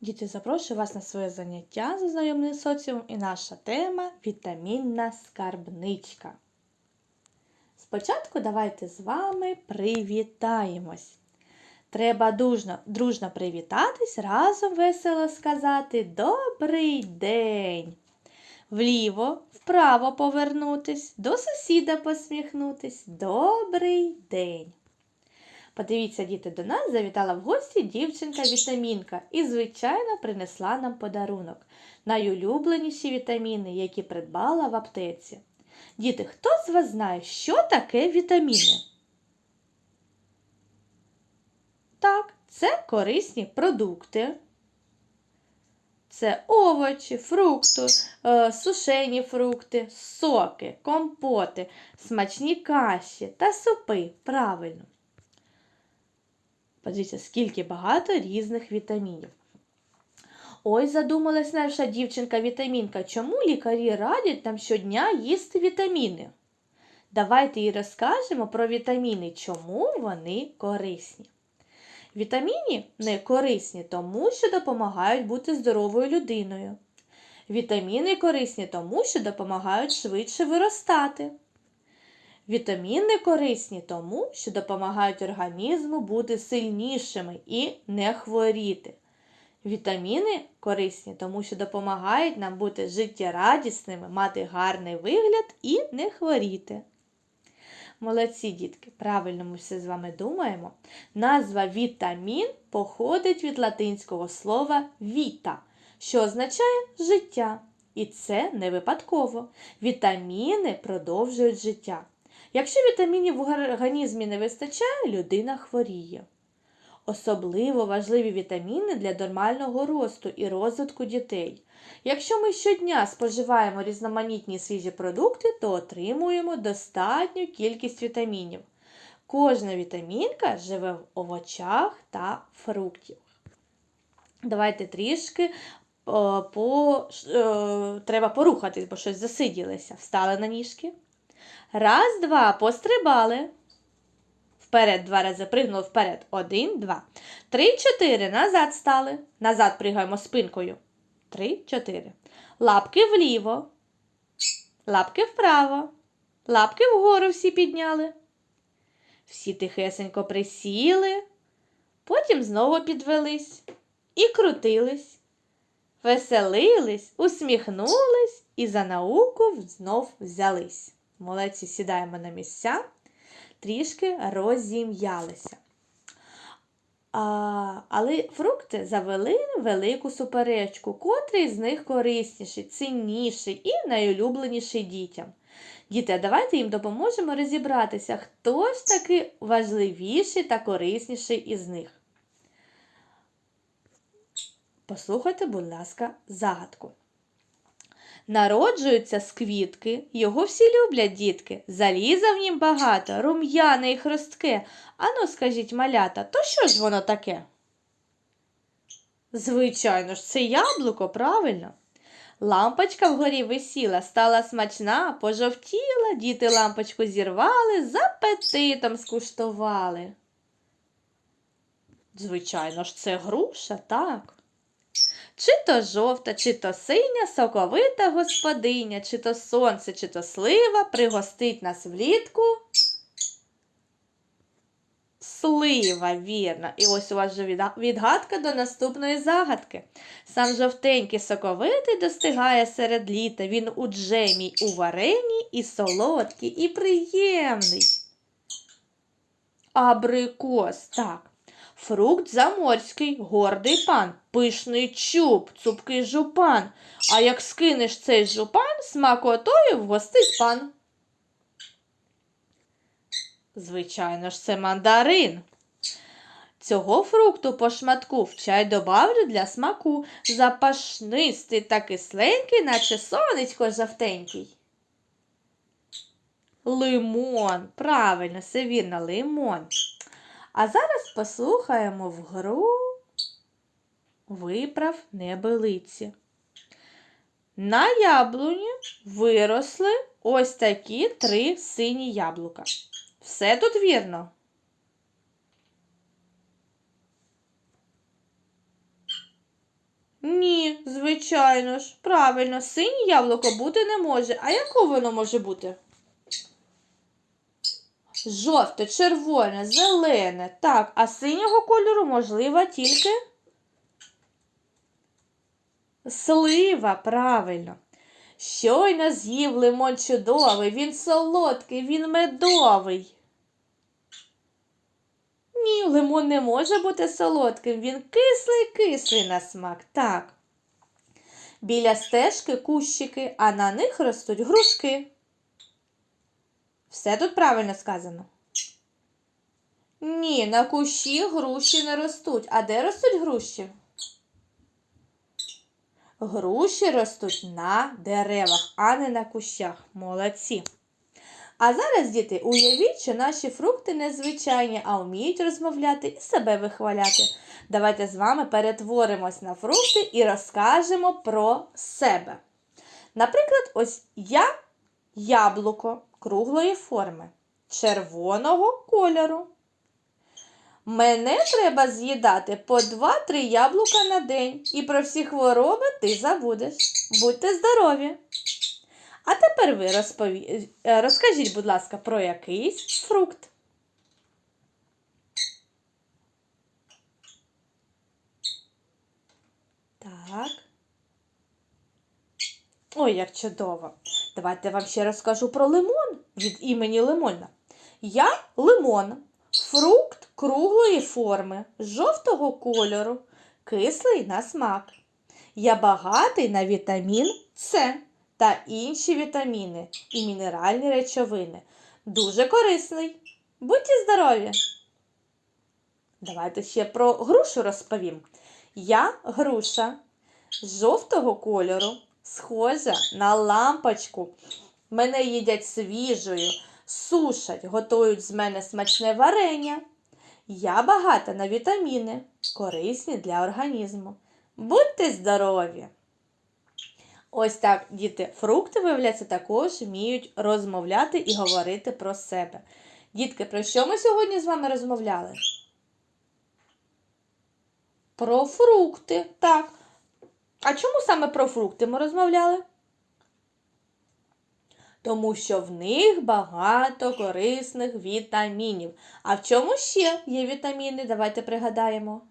Діти, запрошую вас на своє заняття з знайомим соціумом і наша тема вітамінна скарбничка. Спочатку давайте з вами привітаємось. Треба дружно, дружно привітатись, разом весело сказати Добрий день. Вліво, вправо повернутись, до сусіда посміхнутись. Добрий день. Подивіться, діти, до нас завітала в гості дівчинка-вітамінка і, звичайно, принесла нам подарунок. Найулюбленіші вітаміни, які придбала в аптеці. Діти, хто з вас знає, що таке вітаміни? Так, це корисні продукти. Це овочі, фрукти, е, сушені фрукти, соки, компоти, смачні каші та супи. Правильно. Подивіться, скільки багато різних вітамінів. Ой, задумалась наша дівчинка-вітамінка, чому лікарі радять нам щодня їсти вітаміни? Давайте їй розкажемо про вітаміни, чому вони корисні. Вітаміни не корисні, тому що допомагають бути здоровою людиною. Вітаміни корисні, тому що допомагають швидше виростати. Вітаміни корисні тому, що допомагають організму бути сильнішими і не хворіти. Вітаміни корисні, тому що допомагають нам бути життєрадісними, мати гарний вигляд і не хворіти. Молодці дітки, правильно ми все з вами думаємо. Назва вітамін походить від латинського слова віта, що означає життя. І це не випадково. Вітаміни продовжують життя. Якщо вітамінів в організмі не вистачає, людина хворіє. Особливо важливі вітаміни для нормального росту і розвитку дітей. Якщо ми щодня споживаємо різноманітні свіжі продукти, то отримуємо достатню кількість вітамінів. Кожна вітамінка живе в овочах та фруктах. Давайте трішки о, по, о, треба порухатись, бо щось засиділися. Встали на ніжки. Раз, два, пострибали. Вперед два рази пригнули вперед. Один, два. Три, чотири. Назад стали. Назад пригаємо спинкою. Три, чотири. Лапки вліво. Лапки вправо. Лапки вгору всі підняли. Всі тихесенько присіли. Потім знову підвелись і крутились. Веселились, усміхнулись і за науку знов взялись. Молодці сідаємо на місця, трішки розім'ялися. А, Але фрукти завели велику суперечку, котрий з них корисніший, цінніший і найулюбленіший дітям. Діти, а давайте їм допоможемо розібратися, хто ж таки важливіший та корисніший із них. Послухайте, будь ласка, загадку. Народжується з квітки, його всі люблять дітки. Заліза в нім багато, рум'яне і хрустке. Ану, скажіть, малята, то що ж воно таке? Звичайно ж, це яблуко, правильно. Лампочка вгорі висіла, стала смачна, пожовтіла, діти лампочку зірвали, з апетитом скуштували. Звичайно ж, це груша, так. Чи то жовта, чи то синя, соковита господиня, чи то сонце, чи то слива пригостить нас влітку. Слива, вірно. І ось у вас вже відгадка до наступної загадки. Сам жовтенький соковитий достигає серед літа. Він у джемі, у варені і солодкий, і приємний. Абрикос, так. Фрукт заморський, гордий пан, пишний чуб, цупкий жупан. А як скинеш цей жупан, смакотою вгостить пан. Звичайно ж, це мандарин. Цього фрукту по шматку в чай добавлю для смаку. Запашнистий та кисленький, наче сонечко жовтенький. Лимон. Правильно, все вірно, лимон. А зараз послухаємо в гру виправ небелиці. На яблуні виросли ось такі три сині яблука. Все тут вірно. Ні, звичайно ж. Правильно, синє яблуко бути не може. А яке воно може бути? Жовте, червоне, зелене. Так, а синього кольору можлива тільки слива, правильно. Щойно з'їв лимон чудовий, він солодкий, він медовий. Ні, лимон не може бути солодким, він кислий-кислий на смак. Так. Біля стежки кущики, а на них ростуть грушки. Все тут правильно сказано. Ні, на кущі груші не ростуть. А де ростуть груші? Груші ростуть на деревах, а не на кущах. Молодці. А зараз, діти, уявіть, що наші фрукти незвичайні, а вміють розмовляти і себе вихваляти. Давайте з вами перетворимось на фрукти і розкажемо про себе. Наприклад, ось я яблуко круглої форми, червоного кольору. Мене треба з'їдати по 2-3 яблука на день, і про всі хвороби ти забудеш. Будьте здорові! А тепер ви розпові... е, розкажіть, будь ласка, про якийсь фрукт. Так. Ой, як чудово. Давайте вам ще розкажу про лимон від імені Лимона. Я лимон, фрукт круглої форми, жовтого кольору, кислий на смак. Я багатий на вітамін С та інші вітаміни і мінеральні речовини. Дуже корисний. Будьте здорові! Давайте ще про грушу розповім. Я груша жовтого кольору, схожа на лампочку. Мене їдять свіжою, сушать, готують з мене смачне варення. Я багата на вітаміни, корисні для організму. Будьте здорові! Ось так, діти, фрукти, виявляється, також вміють розмовляти і говорити про себе. Дітки, про що ми сьогодні з вами розмовляли? Про фрукти, так. А чому саме про фрукти ми розмовляли? Тому що в них багато корисних вітамінів. А в чому ще є вітаміни? Давайте пригадаємо.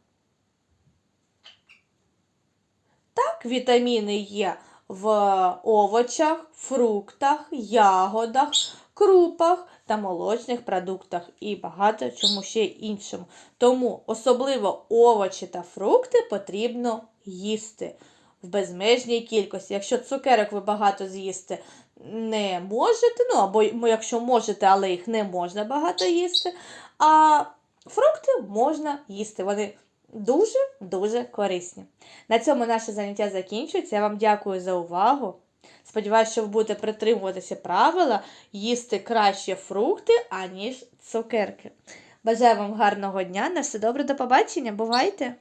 Так, вітаміни є в овочах, фруктах, ягодах, крупах та молочних продуктах і багато чому ще іншому. Тому особливо овочі та фрукти потрібно їсти в безмежній кількості. Якщо цукерок ви багато з'їсти не можете, ну або якщо можете, але їх не можна багато їсти, а фрукти можна їсти. Вони дуже-дуже корисні. На цьому наше заняття закінчується. Я вам дякую за увагу. Сподіваюся, що ви будете притримуватися правила їсти краще фрукти, аніж цукерки. Бажаю вам гарного дня. На все добре, до побачення. Бувайте!